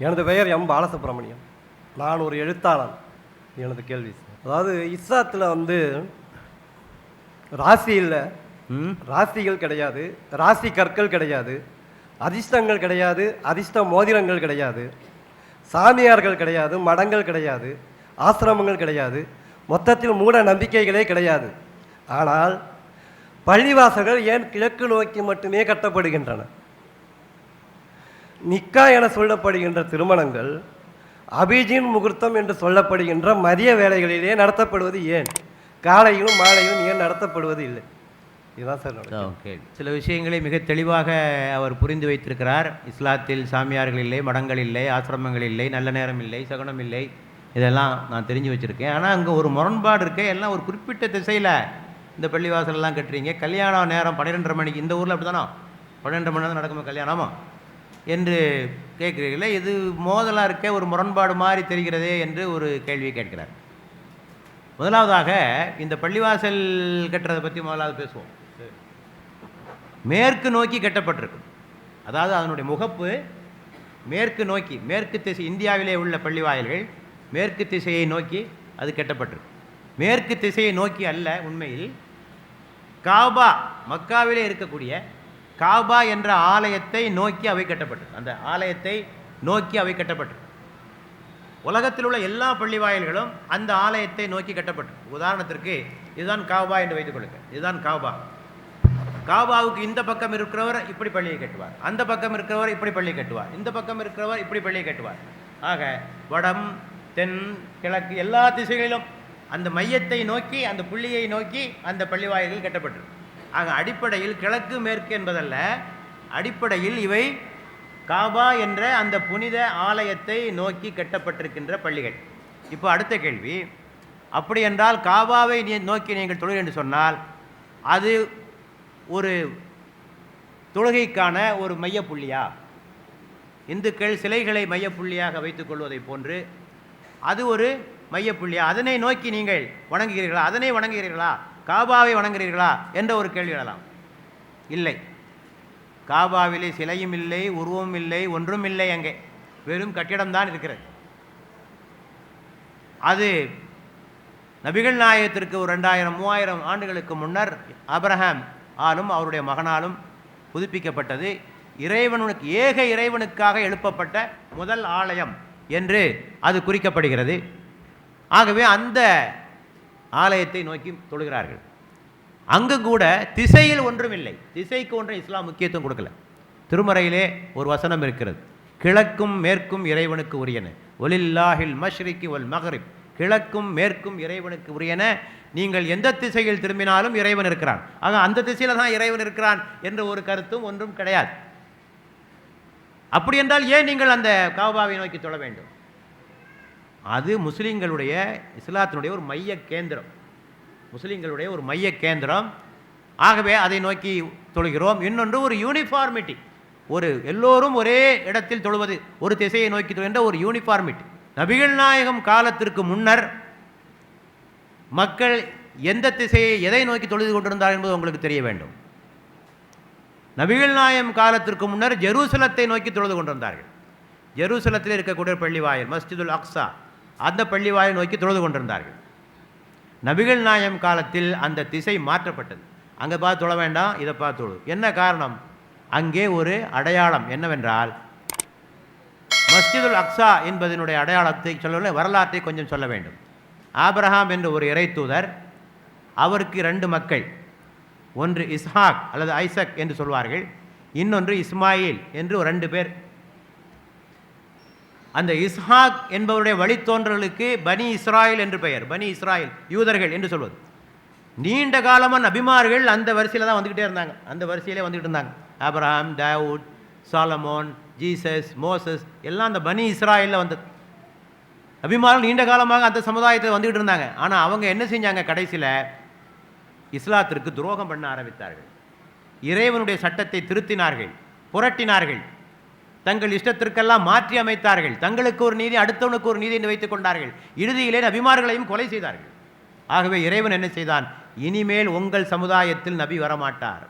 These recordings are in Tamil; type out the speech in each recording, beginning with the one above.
எனது பெயர் எம் பாலசுப்ரமணியம். நான் ஒரு எழுத்தாளன். எனது கேள்வி. அதாவது இஸ்லாத்தில் வந்து ராசி இல்லை. ராசிகள் கிடையாது. ராசி கற்கள் கிடையாது. அதிர்ஷ்டங்கள் கிடையாது. அதிர்ஷ்ட மோதிரங்கள் கிடையாது. சாமியார்கள் கிடையாது. மடங்கள் கிடையாது. ஆசிரமங்கள் கிடையாது. மொத்தத்தில் மூட நம்பிக்கைகளே கிடையாது. ஆனால் பள்ளிவாசல்கள் ஏன் கிழக்கு நோக்கி மட்டுமே கட்டப்படுகின்றன? நிக்கா என சொல்லப்படுகின்ற திருமணங்கள் அபிஜின் முகூர்த்தம் என்று சொல்லப்படுகின்ற மதிய வேலைகளிலே நடத்தப்படுவது ஏன்? காலையிலும் மாலையிலும் ஏன் நடத்தப்படுவது இல்லை? இதுதான் சார் ஓகே. சில விஷயங்களை மிக தெளிவாக அவர் புரிந்து வைத்திருக்கிறார். இஸ்லாத்தில் சாமியார்கள் இல்லை மடங்கள் இல்லை ஆசிரமங்கள் இல்லை நல்ல நேரம் இல்லை சகுனம் இல்லை. இதெல்லாம் நான் தெரிஞ்சு வச்சுருக்கேன். ஆனால் அங்கே ஒரு முரண்பாடு இருக்கு எல்லாம் ஒரு குறிப்பிட்ட திசையில் இந்த பள்ளிவாசலெல்லாம் கட்டுறீங்க. கல்யாணம் நேரம் பன்னிரெண்டரை மணிக்கு இந்த ஊரில் அப்படி தானோ பன்னெண்டு மணி நேரம் நடக்கும் கல்யாணமா என்று கேட்கிறீர்களே இது மோதலாக இருக்க ஒரு முரண்பாடு மாதிரி தெரிகிறதே என்று ஒரு கேள்வியை கேட்கிறார். முதலாவதாக இந்த பள்ளிவாசல் கட்டுறதை பற்றி முதலாவது பேசுவோம். மேற்கு நோக்கி கட்டப்பட்டிருக்கும். அதாவது அதனுடைய முகப்பு மேற்கு நோக்கி மேற்கு திசை இந்தியாவிலே உள்ள பள்ளிவாயல்கள் மேற்கு திசையை நோக்கி அது கெட்டப்பட்டிருக்கும். மேற்கு திசையை நோக்கி அல்ல உண்மையில் காபா மக்காவிலே இருக்கக்கூடிய காபா என்ற ஆலயத்தை நோக்கி அவை கட்டப்பட்டது. அந்த ஆலயத்தை நோக்கி அவை கட்டப்பட்டது. உலகத்தில் உள்ள எல்லா பள்ளிவாயல்களும் அந்த ஆலயத்தை நோக்கி கட்டப்பட்டது. உதாரணத்திற்கு இதுதான் காபா என்று வைத்துக் கொள்ளுங்கள். இதுதான் காபா. காபாவுக்கு இந்த பக்கம் இருக்கிறவர் இப்படி பள்ளியை கட்டுவார். அந்த பக்கம் இருக்கிறவர் இப்படி பள்ளி கட்டுவார். இந்த பக்கம் இருக்கிறவர் இப்படி பள்ளியை கட்டுவார். ஆக வடம் தென் கிழக்கு எல்லா திசைகளிலும் அந்த மையத்தை நோக்கி அந்த புள்ளியை நோக்கி அந்த பள்ளிவாயில்கள் கட்டப்பட்டிருக்கு ஆக அடிப்படையில் கிழக்கு மேற்கு என்பதல்ல. அடிப்படையில் இவை காபா என்ற அந்த புனித ஆலயத்தை நோக்கி கட்டப்பட்டிருக்கின்ற பள்ளிகள். இப்போ அடுத்த கேள்வி. அப்படி என்றால் காபாவை நீ- நோக்கி நீங்கள் தொழுகை என்று சொன்னால் அது ஒரு தொழுகைக்கான ஒரு மையப்புள்ளியா? இந்துக்கள் சிலைகளை மையப்புள்ளியாக வைத்துக்கொள்வதைப் போன்று அது ஒரு மையப்புள்ளியா? அதனை நோக்கி நீங்கள் வணங்குகிறீர்களா? அதனை வணங்குகிறீர்களா? காபாவை வணங்குகிறீர்களா என்ற ஒரு கேள்வி எழலாம் இல்லை. காபாவிலே சிலையும் இல்லை உருவம் இல்லை ஒன்றும் இல்லை அங்கே. வெறும் கட்டிடம்தான் இருக்கிறது. அது நபிகள் நாயகத்திற்கு ஒரு ரெண்டாயிரம் மூவாயிரம் ஆண்டுகளுக்கு முன்னர் அப்ரஹாம் ஆலும் அவருடைய மகனாலும் புதுப்பிக்கப்பட்டது. இறைவனுக்கு ஏக இறைவனுக்காக எழுப்பப்பட்ட முதல் ஆலயம் என்று அது குறிக்கப்படுகிறது. ஆகவே அந்த ஆலயத்தை நோக்கி தொழுகிறார்கள். அங்கு கூட திசையில் ஒன்றும் இல்லை. திசைக்கு ஒன்றும் இஸ்லாம் முக்கியத்துவம் கொடுக்கல. திருமறையிலே ஒரு வசனம் இருக்கிறது. கிழக்கும் மேற்கும் இறைவனுக்கு உரியன. ஒலில்லாஹில் மஷ்ரிக்கு ஒல் மகரிப் கிழக்கும் மேற்கும் இறைவனுக்கு உரியன. நீங்கள் எந்த திசையில் திரும்பினாலும் இறைவன் இருக்கிறான். ஆக அந்த திசையில் தான் இறைவன் இருக்கிறான் என்ற ஒரு கருத்தும் ஒன்றும் கிடையாது. அப்படி என்றால் ஏன் நீங்கள் அந்த காபாவை நோக்கி தொழ வேண்டும்? அது முஸ்லீம்களுடைய இஸ்லாத்தினுடைய ஒரு மைய கேந்திரம். முஸ்லீம்களுடைய ஒரு மைய கேந்திரம். ஆகவே அதை நோக்கி தொழுகிறோம். இன்னொன்று ஒரு யூனிஃபார்மிட்டி ஒரு எல்லோரும் ஒரே இடத்தில் தொழுவது ஒரு திசையை நோக்கி தொழுகின்ற ஒரு யூனிஃபார்மிட்டி நபிகள் நாயகம் காலத்திற்கு முன்னர் மக்கள் எந்த திசையை எதை நோக்கி தொழுது கொண்டிருந்தார் என்பது உங்களுக்கு தெரிய வேண்டும். நபிகள் நாயம் காலத்திற்கு முன்னர் ஜெருசலத்தை நோக்கி தொழுது கொண்டிருந்தார்கள். ஜெருசலத்தில் இருக்கக்கூடிய பள்ளிவாயல் மஸ்ஜிதுல் அக்ஸா. அந்த பள்ளிவாயை நோக்கி தொழுது கொண்டிருந்தார்கள். நபிகள் நாயம் காலத்தில் அந்த திசை மாற்றப்பட்டது. அங்கே பார்த்து தொழ வேண்டாம் இதை பார்த்து தொழு. என்ன காரணம்? அங்கே ஒரு அடையாளம் என்னவென்றால் மஸ்ஜிதுல் அக்ஸா என்பதனுடைய அடையாளத்தை சொல்ல வரலாற்றை கொஞ்சம் சொல்ல வேண்டும். ஆப்ரஹாம் என்ற ஒரு இறை தூதர் அவருக்கு ரெண்டு மக்கள் ஒன்று இஸ்ஹாக் அல்லது ஐசக் என்று சொல்வார்கள் இன்னொன்று இஸ்மாயில் என்று ஒரு ரெண்டு பேர் அந்த இஸ்ஹாக் என்பவருடைய வழித்தோன்றலுக்கு பனி இஸ்ராயில் என்று பெயர். பனி இஸ்ராயில் யூதர்கள் என்று சொல்வது. நீண்ட காலமாக நபிமார்கள் அந்த வரிசையில் தான் வந்துக்கிட்டே இருந்தாங்க. அந்த வரிசையிலே வந்துக்கிட்டு இருந்தாங்க. Abraham Dawood Solomon Jesus Moses எல்லாம் அந்த பனி இஸ்ராயலில் வந்தது. நபிமார்கள் நீண்ட காலமாக அந்த சமுதாயத்தில் வந்துக்கிட்டு இருந்தாங்க. ஆனால் அவங்க என்ன செஞ்சாங்க? கடைசியில் இஸ்லாத்திற்கு துரோகம் பண்ண ஆரம்பித்தார்கள். இறைவனுடைய சட்டத்தை திருத்தினார்கள் புரட்டினார்கள். தங்கள் இஷ்டத்திற்கெல்லாம் மாற்றி அமைத்தார்கள். தங்களுக்கு ஒரு நீதி அடுத்தவனுக்கு ஒரு நீதி என்று வைத்துக் கொண்டார்கள். இறுதியிலே நபிமார்களையும் கொலை செய்தார்கள். ஆகவே இறைவன் என்ன செய்தான்? இனிமேல் உங்கள் சமுதாயத்தில் நபி வரமாட்டார்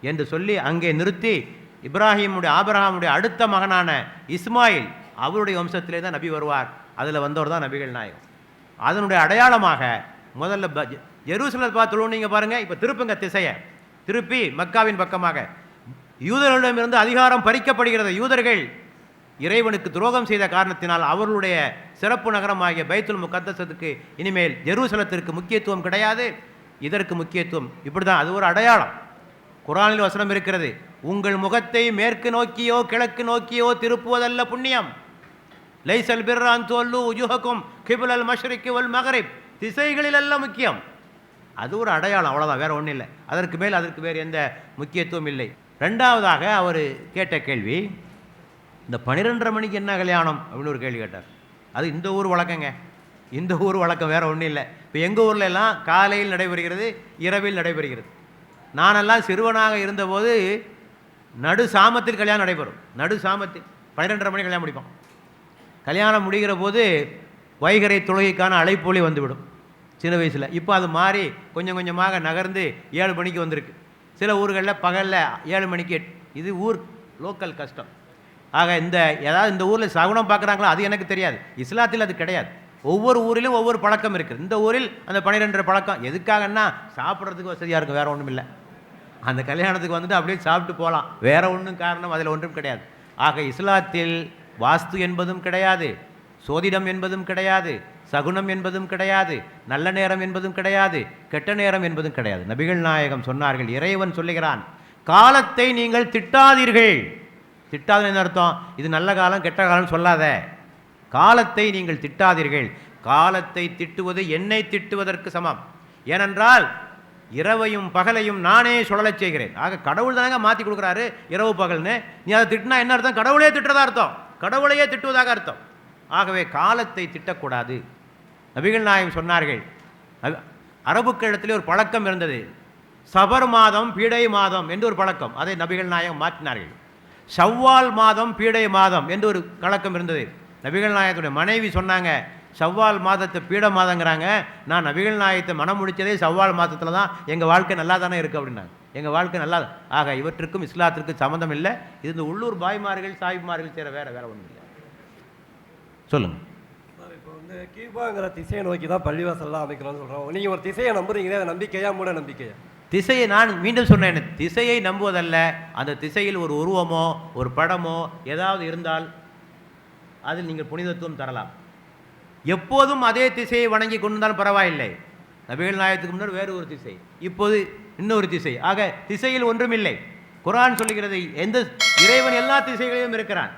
என்று சொல்லி அங்கே நிறுத்தி இப்ராஹிமுடைய ஆபிரகாமுடைய அடுத்த மகனான இஸ்மாயில் அவருடைய வம்சத்திலே தான் நபி வருவார். அதில் வந்தவர் தான் நபிகள் நாயகம். அதனுடைய அடையாளமாக முதல்ல ப- ஜெ- பார்த்து நீங்கள் பாருங்கள் இப்போ திருப்புங்க திசையை. திருப்பி மக்காவின் பக்கமாக. யூதர்களிடமிருந்து அதிகாரம் பறிக்கப்படுகிறது. யூதர்கள் இறைவனுக்கு துரோகம் செய்த காரணத்தினால் அவர்களுடைய சிறப்பு நகரமாகிய பைத்துல் முகத்தசத்துக்கு இனிமேல் ஜெருசலத்திற்கு முக்கியத்துவம் கிடையாது. இதற்கு முக்கியத்துவம் இப்படி தான் அது ஒரு அடையாளம். குரானில் வசனம் இருக்கிறது. உங்கள் முகத்தை மேற்கு நோக்கியோ கிழக்கு நோக்கியோ திருப்புவதல்ல புண்ணியம். லைசல் பிர்ரான் தோல்லு உஜுஹக்கும் கிபுலல் மஷ்ரிக்கு வல் மகரிப். திசைகளிலெல்லாம் முக்கியம். அது ஒரு அடையாளம். அவ்வளோதான் வேறு ஒன்றும் இல்லை. அதற்கு மேல் அதற்கு வேறு எந்த முக்கியத்துவம் இல்லை. ரெண்டாவதாக அவர் கேட்ட கேள்வி இந்த பன்னிரெண்டரை மணிக்கு என்ன கல்யாணம்? அப்படின்னு ஒரு கேள்வி கேட்டார். அது இந்த ஊர் வழக்கங்க. இந்த ஊர் வழக்கம் வேறு ஒன்றும் இல்லை. இப்போ எங்கள் ஊரில் எல்லாம் காலையில் நடைபெறுகிறது இரவில் நடைபெறுகிறது. நானெல்லாம் சிறுவனாக இருந்தபோது நடு சாமத்தில் கல்யாணம் நடைபெறும். நடு சாமத்தில். பன்னிரெண்டரை மணி கல்யாணம் முடிப்போம். கல்யாணம் முடிகிற போது வைகரை தொழுகைக்கான அழைப்பொலி வந்துவிடும். சின்ன வயசில். இப்போ அது மாறி கொஞ்சம் கொஞ்சமாக நகர்ந்து ஏழு மணிக்கு வந்திருக்கு. சில ஊர்களில் பகலில் ஏழு மணிக்கு இது ஊர் லோக்கல் கஷ்டம். ஆக இந்த ஏதாவது இந்த ஊரில் சகுனம் பார்க்குறாங்களோ அது எனக்கு தெரியாது. இஸ்லாத்தில் அது கிடையாது. ஒவ்வொரு ஊரிலும் ஒவ்வொரு பழக்கம் இருக்குது இந்த ஊரில் அந்த பன்னிரெண்டரை பழக்கம். எதுக்காகன்னா சாப்பிட்றதுக்கு வசதியாக இருக்கும் வேறு ஒன்றும் இல்லை. அந்த கல்யாணத்துக்கு வந்துட்டு அப்படியே சாப்பிட்டு போகலாம். வேறு ஒன்றும் காரணம் அதில் ஒன்றும் கிடையாது. ஆக இஸ்லாத்தில் வாஸ்து என்பதும் கிடையாது. சோதிடம் என்பதும் கிடையாது சகுனம் என்பதும் கிடையாது நல்ல நேரம் என்பதும் கிடையாது கெட்ட நேரம் என்பதும் கிடையாது. நபிகள் நாயகம் சொன்னார்கள் இறைவன் சொல்லுகிறான் காலத்தை நீங்கள் திட்டாதீர்கள். திட்டாத என்ன அர்த்தம்? இது நல்ல காலம் கெட்ட காலம் சொல்லாத. காலத்தை நீங்கள் திட்டாதீர்கள். காலத்தை திட்டுவது என்னை திட்டுவதற்கு சமம். ஏனென்றால் இரவையும் பகலையும் நானே சுழலச் செய்கிறேன். ஆக கடவுள் தானங்க மாற்றி கொடுக்குறாரு இரவு பகல்னு. நீ அதை திட்டினா என்ன அர்த்தம்? கடவுளே திட்டுறதா அர்த்தம்? கடவுளையே திட்டுவதாக அர்த்தம். ஆகவே காலத்தை திட்டக்கூடாது. நபிகள் நாயகம் சொன்னார்கள் அ- அரபுக்கிடத்திலே ஒரு பழக்கம் இருந்தது. சபர் மாதம் பீடை மாதம் என்று ஒரு பழக்கம் அதை நபிகள் நாயகம் மாற்றினார்கள். சவ்வால் மாதம் பீடை மாதம் என்று ஒரு கலக்கம் இருந்தது. நபிகள் நாயகத்துடைய மனைவி சொன்னாங்க செவ்வால் மாதத்தை பீட மாதங்கிறாங்க. நான் நபிகள் நாயகத்தை மனம் முடித்ததே ஷவ்வால் மாதத்தில் தான். எங்கள் வாழ்க்கை நல்லா தானே இருக்குது அப்படின்னாங்க. எங்கள் வாழ்க்கை நல்லா ஆக இவற்றுக்கும் இஸ்லாத்திற்கும் சம்மந்தம் இல்லை. இது இந்த உள்ளூர் பாய்மார்கள் சாய்மார்கள் செய்கிற வேறு வேறு ஒன்றும் இல்லை. சொல்லுங்கள் கியூபாங்கிற திசையை நோக்கி தான் பள்ளிவாசல்லாம் அமைக்கணும்னு சொல்கிறோம் நீங்கள் ஒரு திசையை நம்புறீங்களே அது நம்பிக்கையா மூட நம்பிக்கையா? திசையை நான் மீண்டும் சொன்னேன் திசையை நம்புவதல்ல. அந்த திசையில் ஒரு உருவமோ ஒரு படமோ ஏதாவது இருந்தால் அதில் நீங்கள் புனிதத்துவம் தரலாம். எப்போதும் அதே திசையை வணங்கி கொண்டிருந்தாலும் பரவாயில்லை. நபிகள் நாயகத்துக்கு முன்னர் வேறு ஒரு திசை இப்போது இன்னொரு திசை. ஆக திசையில் ஒன்றுமில்லை. குர்ஆன் சொல்லுகிறது எந்த இறைவன் எல்லா திசைகளிலும் இருக்கிறான்.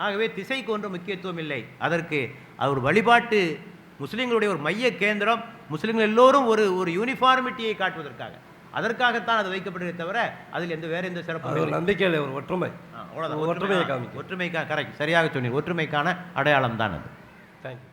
ஆகவே திசைக்கு ஒன்றும் முக்கியத்துவம் இல்லை. அதற்கு அவர் வழிபாட்டு முஸ்லிம்களுடைய ஒரு மைய கேந்திரம் முஸ்லிம்கள் எல்லோரும் ஒரு ஒரு யூனிஃபார்மிட்டியை காட்டுவதற்காக. அதற்காகத்தான் அது வைக்கப்பட்டதே தவிர அதில் எந்த வேற எந்த அது சிறப்பும் ஒரு ஒற்றுமை. ஆ, அவ்வளவுதான். ஒற்றுமையை ஒற்றுமை காமிக்கும் ஒற்றுமைக்கா கரெக்ட். சரியாக சொன்னீங்க. ஒற்றுமைக்கான அடையாளம் தான் அது. தேங்க்யூ